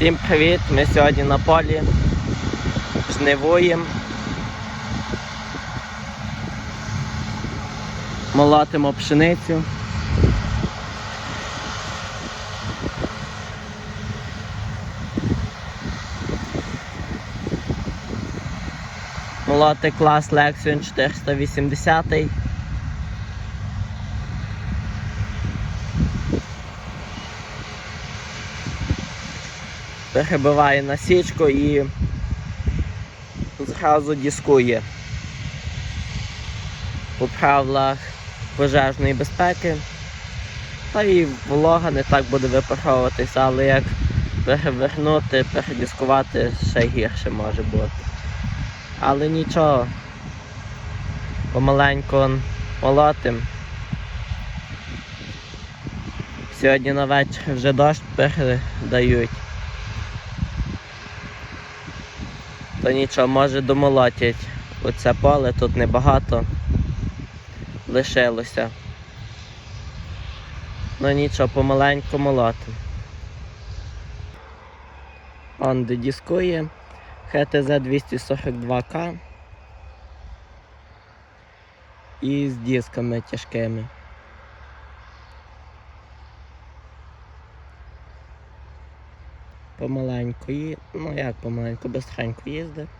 Всім привіт! Ми сьогодні на полі жнивуємо. Молотимо пшеницю. Молоти клас Lexion 480. Перебиває на січку і зразу дискує по правилах пожежної безпеки. Та і волога не так буде випаровуватися, але як перевернути, передіскувати ще гірше може бути. Але нічого, помаленьку молотим. Сьогодні на вечір вже дощ передають. То нічого, може домолотять оце поле, тут небагато лишилося. Ну нічого, помаленьку молотим. Он де дискує ХТЗ 242К і з дисками тяжкими. Помаленьку ну як помаленьку, бистренько їздить.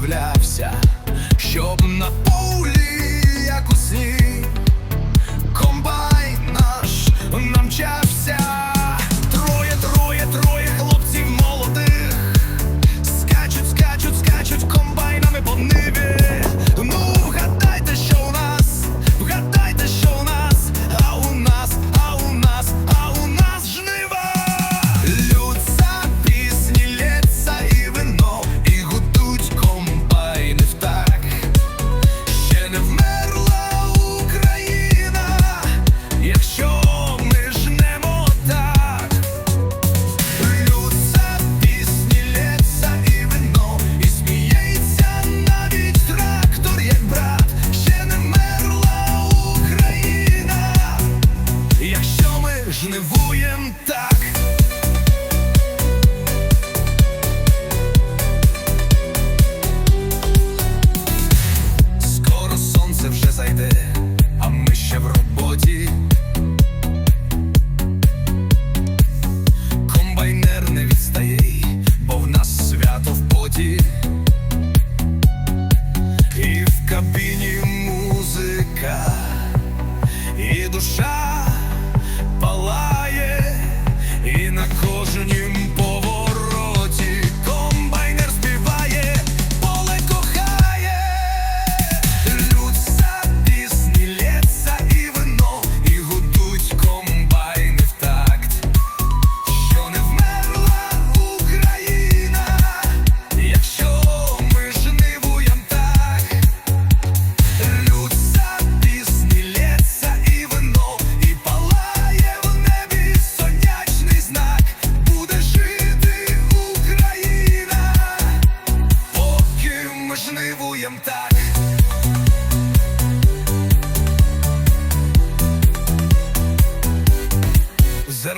З'являвся, щоб на полі,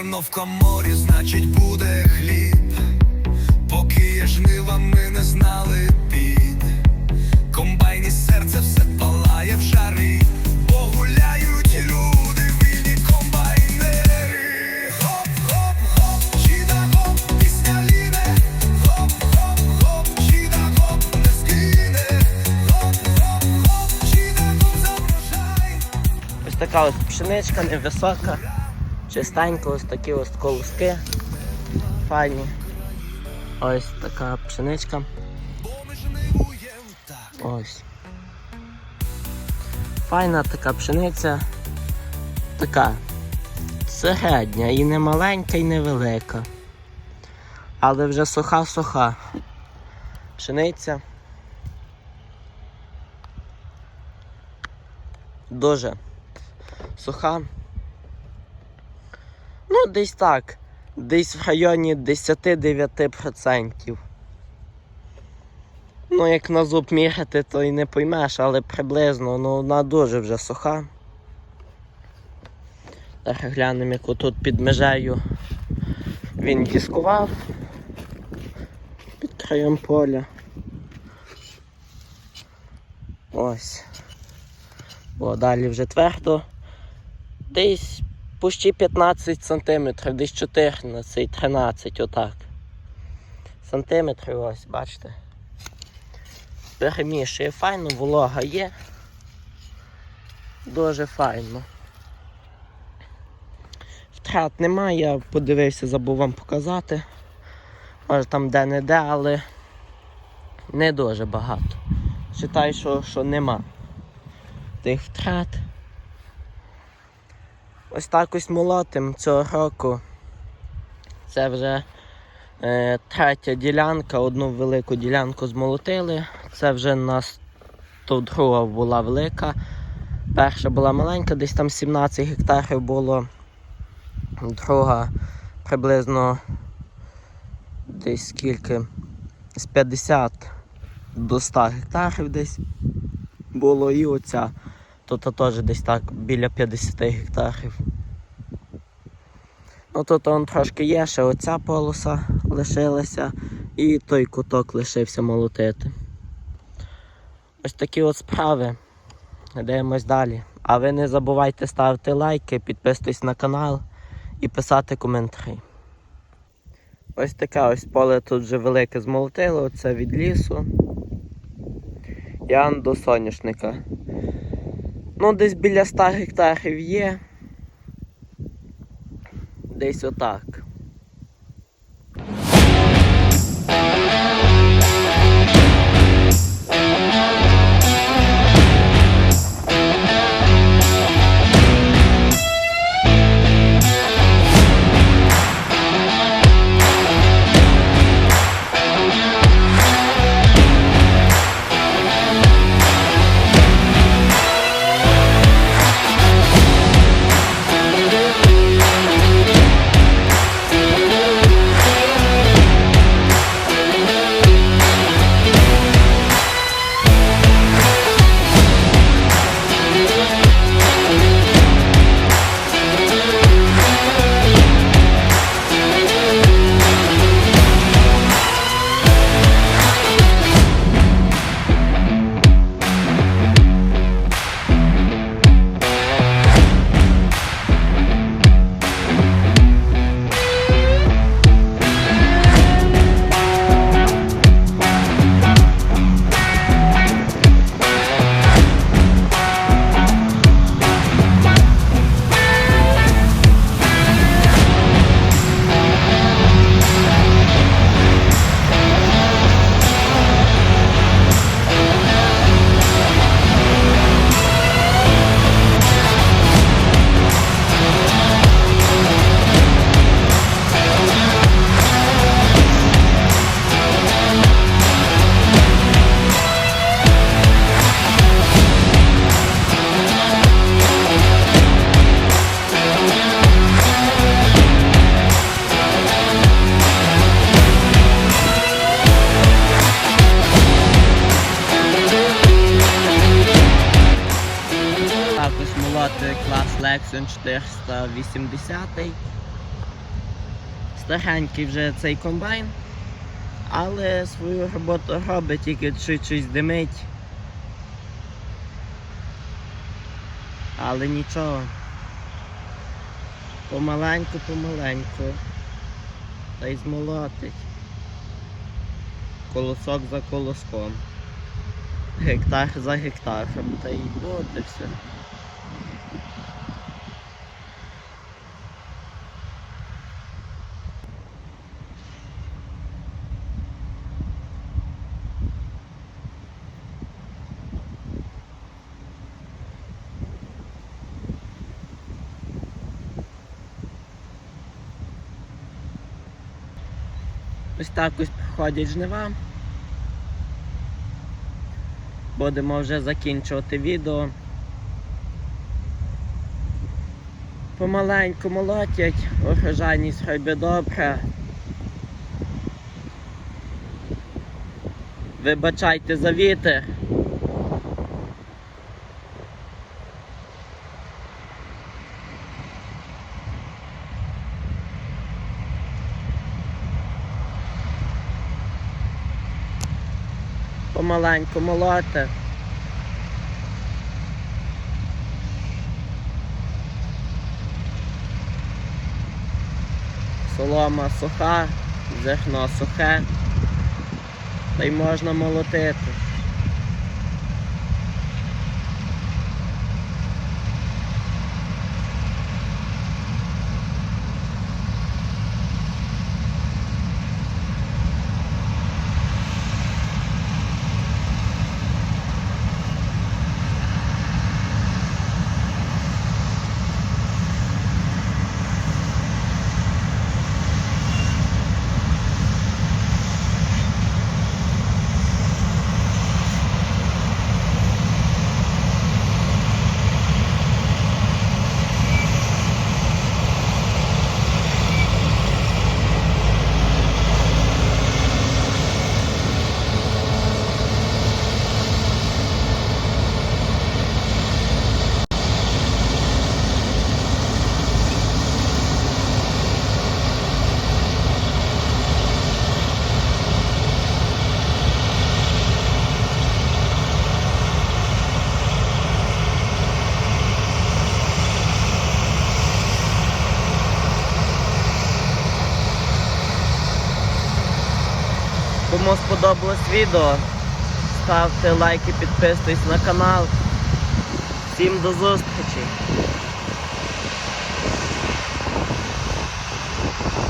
вино в коморі, значить буде хліб. Поки є жнива, ми не знали бід. Комбайні серце все палає в жарі. Бо гуляють люди, вільні комбайнери. Хоп, хоп, хоп, чіда пісня ліне. Ось така ось пшеничка невисока, чистенька, ось такі ось колоски. Файні. Ось така пшеничка. Ось. Файна така пшениця. Така середня, і не маленька, і не велика. Але вже суха-суха. Пшениця. Дуже суха. Ну, десь так. Десь в районі 10-9%. Ну, як на зуб міряти, то і не поймеш, але приблизно, ну вона дуже вже суха. Зараз глянемо, яку тут під межею він дискував під краєм поля. Ось. О, далі вже твердо. Десь почти 15 сантиметрів, десь 14-13, отак. Сантиметрів ось, бачите перемішує файно, волога є. Дуже файно. Втрат немає, я подивився, забув вам показати. Може там де-не-де, але не дуже багато. Читаю, що, що нема тих втрат. Ось так ось молотим цього року. Це вже Е, третя ділянка, одну велику ділянку змолотили. Це вже то друга була велика. Перша була маленька, десь там 17 гектарів було. Друга приблизно десь скільки? З 50 до 100 гектарів десь було і оця. Тут теж десь так біля 50 гектарів. Ну тут он трошки є, ще оця полоса лишилася і той куток лишився молотити. Ось такі от справи. Дивимось далі. А ви не забувайте ставити лайки, підписуйтесь на канал і писати коментарі. Ось таке ось поле тут вже велике змолотило, це від лісу. Ян до соняшника. Ну, десь біля 100 гектарів є. Десь отак. Молоти 480. старенький вже цей комбайн, але свою роботу робить, тільки щось димить. Але нічого. Помаленьку, помаленьку. Та й змолотить. Колосок за колоском. Гектар за гектаром. Та й буде все. Ось так ось проходять жнива. Будемо вже закінчувати відео. Помаленьку молотять, урожайність робить добре. Вибачайте за вітер. Помаленьку молоти. Солома суха, зерно сухе, та й можна молотити. Кому сподобалось відео, ставте лайки, підписуйтесь на канал. Всім до зустрічі!